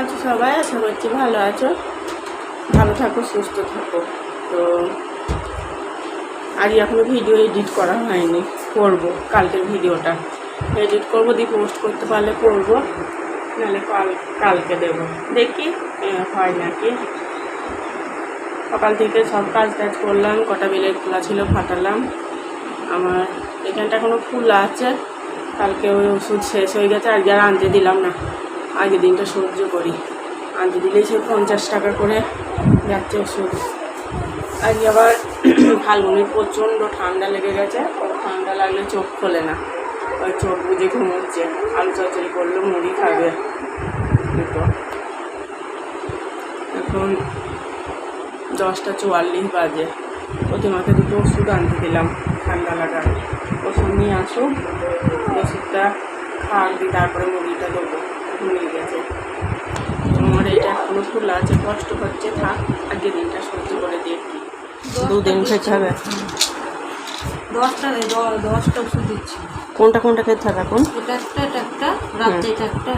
আছো সবাই? আশা করছি ভালো আছো। ভালো থাকো, সুস্থ থাকো। তো আজ এখনও ভিডিও এডিট করা হয়নি, করব কালকের ভিডিওটা এডিট করব, দিয়ে পোস্ট করতে পারলে করব, নাহলে কাল, কালকে দেবো। দেখি হয় নাকি? সকাল থেকে সব কাজ টাজ করলাম, কটা বেলে খোলা ছিল ফাটালাম। আমার এখানটা এখনও খোলা আছে, কালকে ওই ওষুধ শেষ হয়ে গেছে, আজকে আর আনতে দিলাম না। আগের দিনটা সহ্য করি। আনতে দিলেই সে পঞ্চাশ টাকা করে যাচ্ছে ওষুধ। আজকে আবার ফাল্গুনির প্রচণ্ড ঠান্ডা লেগে গেছে। ঠান্ডা লাগলে চোখ খোলে না। ওই চোখ বুঝে ঘুমোচ্ছে। আলু চচড়ি করলে মুড়ি খাবে। দুটো এখন দশটা চুয়াল্লিশ বাজে। প্রতিমাকে দুটো ওষুধ আনতে দিলাম ঠান্ডা লাগার। ওষুধ নিয়ে আসুক, ওষুধটা খাওয়ার দিই তারপরে মুড়িটা দেবো। ঘুমিয়ে গেছে। আমার এটা এখনও খোলা আছে কষ্ট হচ্ছে থাক আজকে দিনটা সহ্য করে দেখি। দুদিন খেতে হবে? দশটা নেই দ- দশটা ওষুধ দিচ্ছি। কোনটা কোনটা খেতে হবে এখন? এটা একটা এটা একটা রাত্রে এটা একটা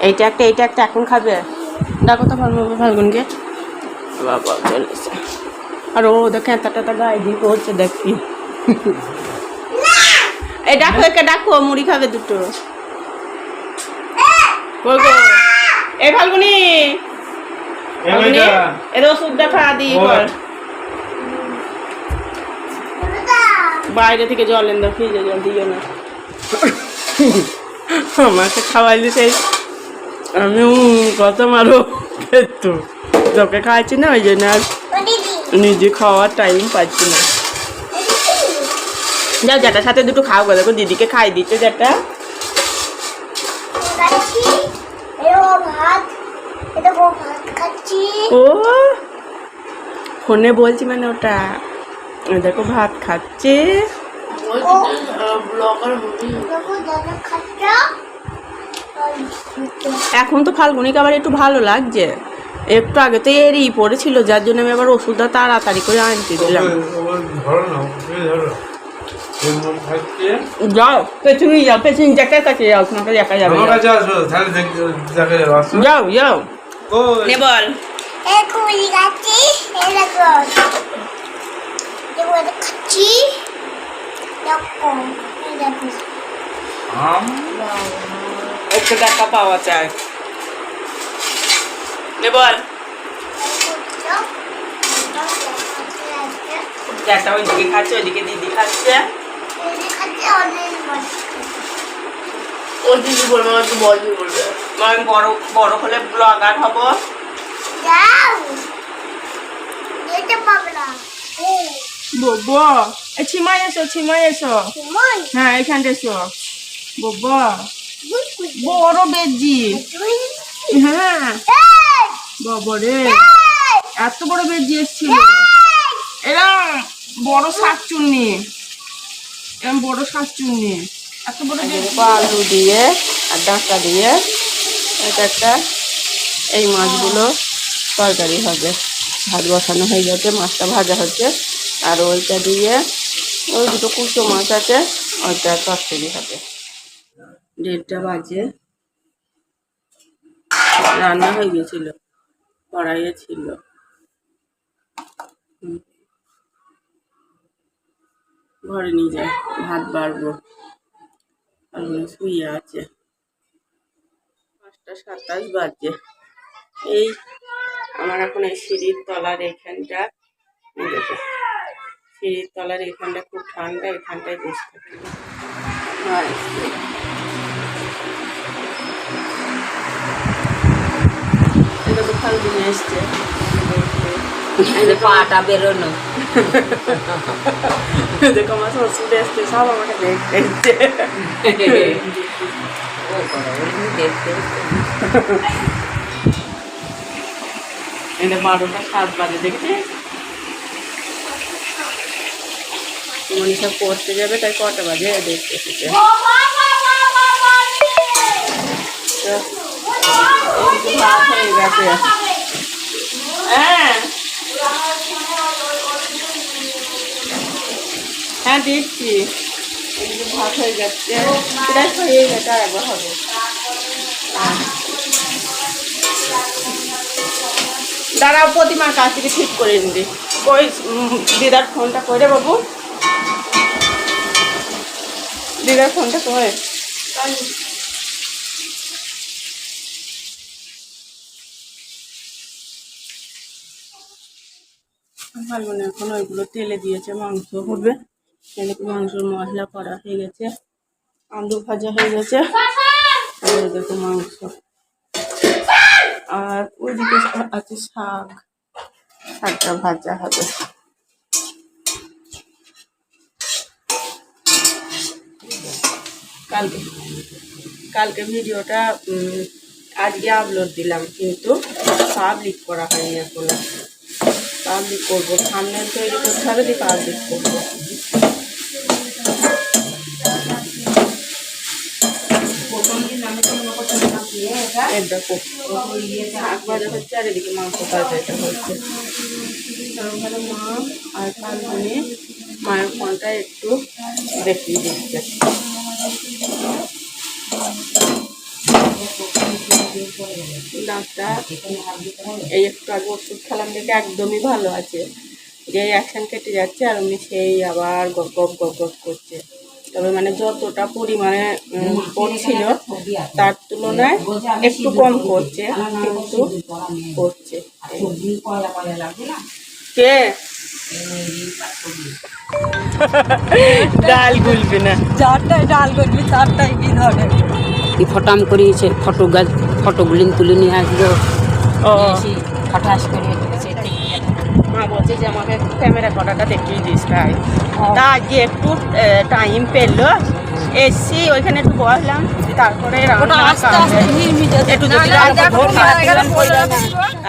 এইটা একটা এইটা একটা এখন খাবে? ডাকো তো ভালো ফাল্গুনকে। বাবা চলেছে আর ও দেখ এত টাটা গায়ে দিয়ে করছে দেখি। এই ডাকো একে ডাকো মুড়ি খাবে দুটো। ফাল্গুনি! ফাল্গুনি দিই কর। বাইরে থেকে জল এনে দাও ফ্রিজে জল দিও না। আমাকে খাওয়াই সেই আমি উম কত মারো তো তোকে খাওয়াচ্ছি না ওই জন্য আর নিজে খাওয়ার টাইম পাচ্ছি না। যাও যেটার সাথে দুটো খাও গো দেখো দিদিকে খাই দিচ্ছে যেটা ও ফোনে বলছি মানে ওটা দেখো ভাত খাচ্ছে এখন তো ফাল্গুনিকে আবার একটু ভালো লাগছে একটু আগে তো এরই পড়েছিল যার জন্য আমি আবার ওষুধটা তাড়াতাড়ি করে আনতে দিলাম যাও পেছনে যাও পেছনে জায়গার কাছে যাও তোমাকে দেখা যাবে যাও। যাও নে বল। খাচ্ছি এরকম একটু পাওয়া নে বল। ওইদিকে খাচ্ছে ওইদিকে দিদি খাচ্ছে। ও দিদি বলবে আমার একটু বলবি বলবে। আমি বড় বড় হলে ব্লগার হব। বব্বা এ ছিমাই এসো ছিমাই এসো। হ্যাঁ এখানটা এসো। বব্বা বড় বেজি। হ্যাঁ। বাবা রে। এত বড় বেজি এসছিল এরম বড় শাকচুন্নি এরম বড় শাকচুন্নি এত বড় আলু দিয়ে আর ডাঁটা দিয়ে এটা একটা, এই মাছগুলো তরকারি হবে। ভাত বসানো হয়ে গেছে, মাছটা ভাজা হচ্ছে। আর ওইটা দিয়ে ওই দুটো কুচো মাছ আছে, ওইটা তরকারি হবে। দেড়টা বাজে। রান্না হয়ে গেছিল, কড়াইয়ে ছিল। ঘরে নিয়ে যায় ভাত বাড়বো। আর শুয়ে আছে। পাঁচটা সাতাশ বাজে। এই আমার এখন এই সিঁড়ির তলার এখানটা সিঁড়ির তলার এখানটা খুব ঠান্ডা, এখানটায় থাকে। এটা বেরোনো। দেখো আমার শ্বশুর এসছে সব আমাকে দেখতে। বারোটা সাত বাজে মনীষা পড়তে যাবে, তাই কটা বাজে? দেখতে হয়ে গেছে হ্যাঁ। হ্যাঁ দেখছি। দাঁড়াও, প্রতিমার কাছ থেকে ঠিক করে নিবি। কই দিদার ফোনটা করে বাবু? দিদার ফোনটা করে ভালো মনে এখন ওইগুলো তেলে দিয়েছে, মাংস হবে তেলে মাংসের মশলা করা হয়ে গেছে। আলু ভাজা হয়ে গেছে। দেখো মাংস। আর ওইদিকে আছে শাক। শাকটা ভাজা হবে। কালকে কালকে ভিডিওটা আজকে আপলোড দিলাম, কিন্তু পাবলিক করা হয়নি এখনও। পাবলিক করব। সামনে তৈরি করতে হবে দিয়ে পাবলিক করব। আর এদিকে মাংস হচ্ছে। মা আর মায়ের ফোনটা একটু এই একটু আগে ওষুধ খেলাম দেখে একদমই ভালো আছে। যে অ্যাকশন কেটে যাচ্ছে আর উনি সেই আবার গপ গপ গপ গপ করছে। তবে মানে যতটা পরিমাণে করছিল তার তুলনায় একটু কম করছে কিন্তু করছে কে? ডাল গুলবে না। চারটায় ডাল করবি চারটায় কি ধরে? কি ফটাম করিয়েছে ফটো গাছ ফটোগুলি তুলে নিয়ে আসলো। ও। ফটাস করে মা বলছে যে আমাকে ক্যামেরা করাটা দেখিয়ে দিস তাই তা আজকে একটু টাইম পেল। এসছি ওইখানে একটু বসলাম। তারপরে।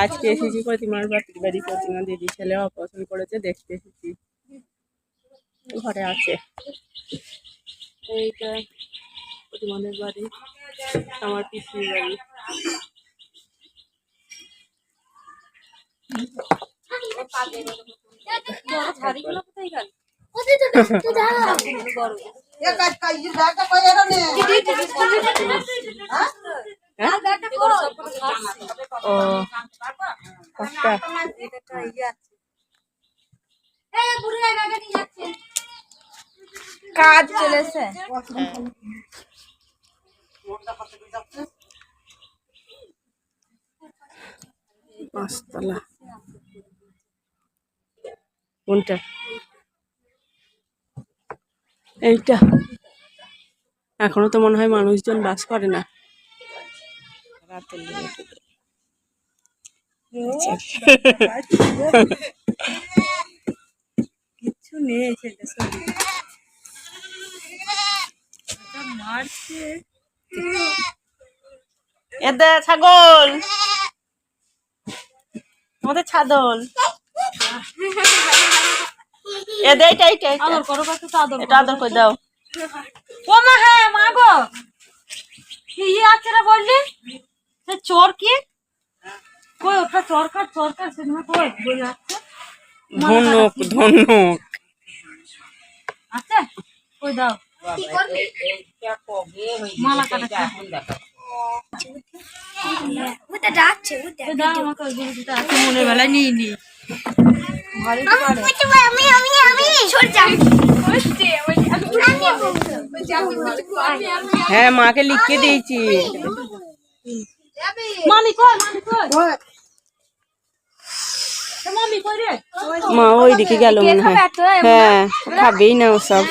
আজকে এসেছি প্রতিমার বাড়ির বাড়ি প্রতিমা দিদি ছেলে অপছন্দ করেছে দেখতে এসেছি। ঘরে আছে। এইটা প্রতিমাদের বাড়ি আমার পিসির বাড়ি। ও একটা কাজ চলেছে পাঁচতলা কোনটা? এইটা। এখনও তো মনে হয় মানুষজন বাস করে না। কিছু নেই সেটা মারছে। এদে ছাগল। আমাদের ছাদল এইটা এইটা এইটা। আদর করো কত আদর এটা আদর করে। দাও। ও মা হ্যাঁ মা গো। কি আছে রে বললি? সে চোর কি? কই ওটা চরকার চরকার সেদিন কই বই আছে? ধনুক ধনুক আছে? কই দাও। মালা কাটা ওটা ডাকছে ওটা কই দাও আছে। মনে বেলায় নিয়ে নি। ঘরে আমি আমি আমি। হ্যাঁ মাকে লিখে দিয়েছি। মামি কই মামি কই? এ মামি কই রে? মা ওইদিকে গেল মনে হয়। হ্যাঁ খাবেই না ওসব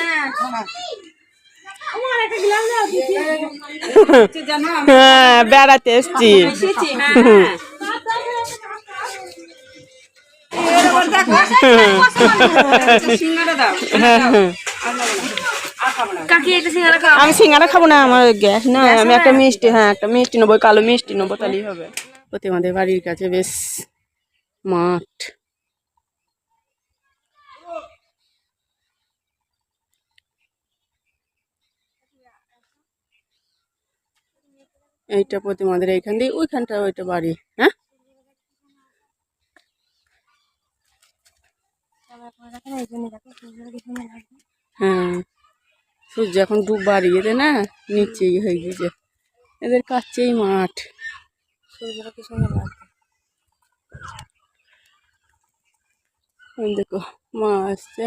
দাও দিদি হ্যাঁ বেড়াতে এসছি। আমি সিঙ্গারা খাব না আমার গ্যাস না আমি একটা মিষ্টি হ্যাঁ একটা মিষ্টি নেব কালো মিষ্টি নেব তাহলেই হবে। প্রতিমাদের বাড়ির কাছে বেশ মাঠ। এইটা প্রতিমাদের এইখান দিয়ে ওইখানটা ওইটা বাড়ি হ্যাঁ? হ্যাঁ। সূর্য এখন ডুব বাড়িয়ে না? নিচেই হয়ে গেছে। এদের কাছেই মাঠ। দেখো মা আসছে।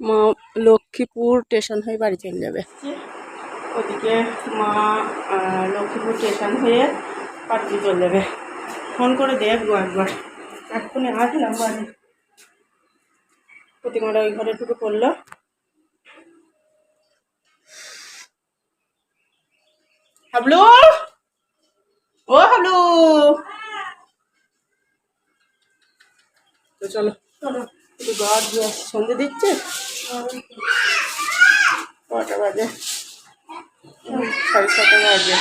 মা লক্ষ্মীপুর স্টেশন হয়ে বাড়ি চলে যাবে। ওদিকে মা লক্ষ্মীপুর স্টেশন হয়ে বাড়ি চলে যাবে। ফোন করে দেখব একবার। এক্ষুনি আসলাম বাড়ি প্রতিমাটা ওই ঘরে ঢুকে পড়ল হাবলু? ও হাবলু! চলো চলো, একটু সন্ধে দিচ্ছে। কটা বাজে? সাড়ে ছটা বাজে।